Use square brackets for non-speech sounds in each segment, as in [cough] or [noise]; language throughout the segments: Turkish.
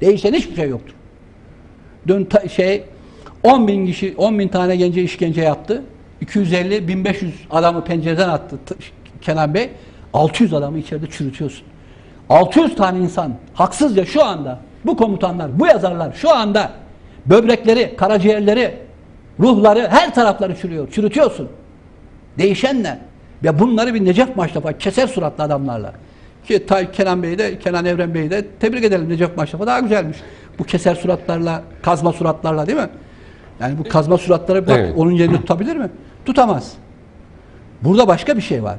Değişen hiçbir şey yoktur. Dün ta- şey 10 bin kişi 10 bin tane gence işkence yaptı. 250 1500 adamı pencereden attı Kenan Bey. 600 adamı içeride çürütüyorsun. 600 tane insan haksızca şu anda bu komutanlar, bu yazarlar şu anda böbrekleri, karaciğerleri, ruhları, her tarafları çürüyor. Çürütüyorsun. Değişen ne? Ve bunları bir Necef Maşraf'a keser suratlı adamlarla. Ki Tay Kenan Bey'i de, Kenan Evren Bey'i de tebrik edelim Necef Maşraf'a daha güzelmiş. Bu keser suratlarla, kazma suratlarla değil mi? Yani bu kazma suratları bak Evet. onun yerini tutabilir mi? Tutamaz. Burada başka bir şey var.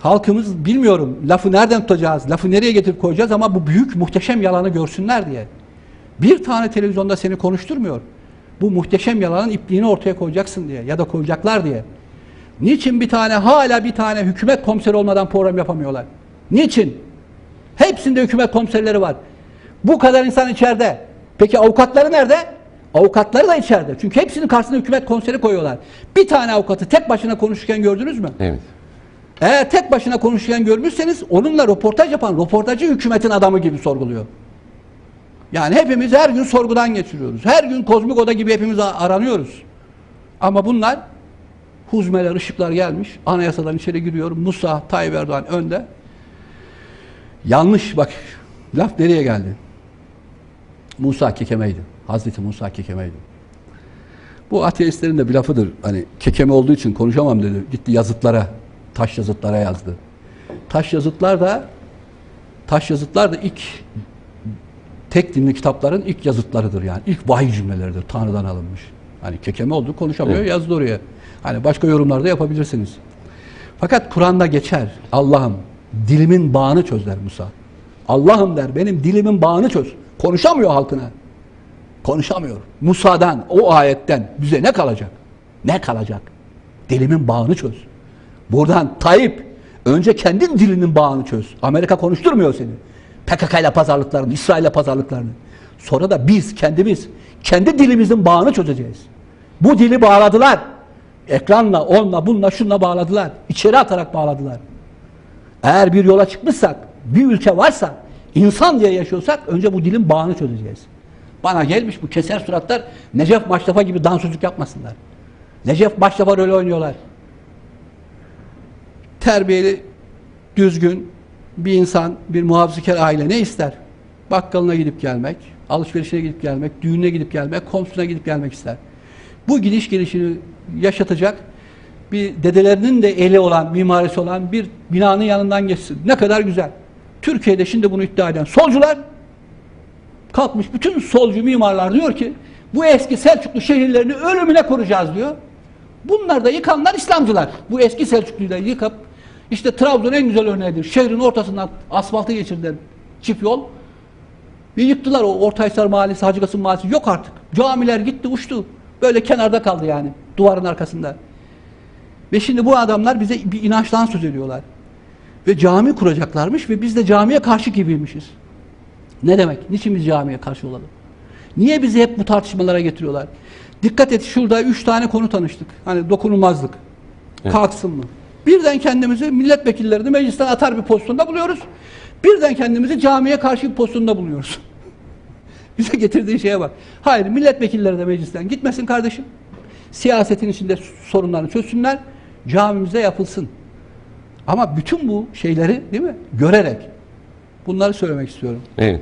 Halkımız bilmiyorum lafı nereden tutacağız, lafı nereye getirip koyacağız ama bu büyük muhteşem yalanı görsünler diye. Bir tane televizyonda seni konuşturmuyor. Bu muhteşem yalanın ipliğini ortaya koyacaksın diye ya da koyacaklar diye. Niçin bir tane hala bir tane hükümet komiseri olmadan program yapamıyorlar? Niçin? Hepsinde hükümet komiserleri var. Bu kadar insan içeride. Peki avukatları nerede? Avukatları da içeride. Çünkü hepsinin karşısına hükümet komiseri koyuyorlar. Bir tane avukatı tek başına konuşurken gördünüz mü? Evet. Eğer tek başına konuşurken görmüşseniz onunla röportaj yapan röportajı hükümetin adamı gibi sorguluyor. Yani hepimiz her gün sorgudan geçiriyoruz. Her gün kozmik oda gibi hepimiz aranıyoruz. Ama bunlar huzmeler, ışıklar gelmiş. Anayasadan içeri giriyor. Musa, Tayyip Erdoğan önde. Yanlış bak. Laf nereye geldi? Musa kekemeydi. Hazreti Musa kekemeydi. Bu ateistlerin de bir lafıdır. Hani kekeme olduğu için konuşamam dedi. Gitti yazıtlara, taş yazıtlara yazdı. Taş yazıtlar da taş yazıtlar da ilk tek dinli kitapların ilk yazıtlarıdır yani. İlk vahiy cümleleridir. Tanrı'dan alınmış. Hani kekeme oldu konuşamıyor Evet. yazdı oraya. Hani başka yorumlarda yapabilirsiniz. Fakat Kur'an'da geçer. Allah'ım dilimin bağını çöz der Musa. Allah'ım der benim dilimin bağını çöz. Konuşamıyor halkına. Konuşamıyor. Musa'dan, o ayetten bize ne kalacak? Ne kalacak? Dilimin bağını çöz. Buradan Tayyip önce kendin dilinin bağını çöz. Amerika konuşturmuyor seni. PKK ile pazarlıklarını, İsrail ile pazarlıklarını. Sonra da biz kendimiz kendi dilimizin bağını çözeceğiz. Bu dili bağladılar. Ekranla, onunla, bununla, şunla bağladılar. İçeri atarak bağladılar. Eğer bir yola çıkmışsak, bir ülke varsa, insan diye yaşıyorsak önce bu dilin bağını çözeceğiz. Bana gelmiş bu keser suratlar Necef Maşrafa gibi dansözlük yapmasınlar. Necef Maşrafa rolü oynuyorlar. Terbiyeli, düzgün bir insan, bir muhafazakar aile ne ister? Bakkalına gidip gelmek, alışverişine gidip gelmek, düğününe gidip gelmek, komşusuna gidip gelmek ister. Bu gidiş gelişini yaşatacak bir dedelerinin de eli olan, mimarisi olan bir binanın yanından geçsin. Ne kadar güzel. Türkiye'de şimdi bunu iddia eden solcular kalkmış bütün solcu mimarlar diyor ki bu eski Selçuklu şehirlerini ölümüne koruyacağız diyor. Bunlar da yıkanlar İslamcılar. Bu eski Selçuklu'yu da yıkıp işte Trabzon en güzel örneğidir. Şehrin ortasından asfaltı geçirdiler çift yol. Ve yıktılar o Ortaysar Mahallesi, Hacı Kasım Mahallesi yok artık. Camiler gitti uçtu. Böyle kenarda kaldı yani duvarın arkasında. Ve şimdi bu adamlar bize bir inançtan söz ediyorlar. Ve cami kuracaklarmış ve biz de camiye karşı gibiymişiz. Ne demek? Niçin biz camiye karşı olalım? Niye bizi hep bu tartışmalara getiriyorlar? Dikkat et şurada üç tane konu tanıştık. Hani dokunulmazlık. Evet. Kalksın mı? Birden kendimizi milletvekillerini meclisten atar bir pozisyonda buluyoruz. Birden kendimizi camiye karşı bir pozisyonda buluyoruz. [laughs] Bize getirdiği şeye bak. Hayır milletvekilleri de meclisten gitmesin kardeşim. Siyasetin içinde sorunlarını çözsünler. Camimize yapılsın. Ama bütün bu şeyleri değil mi? Görerek. Bunları söylemek istiyorum. Evet.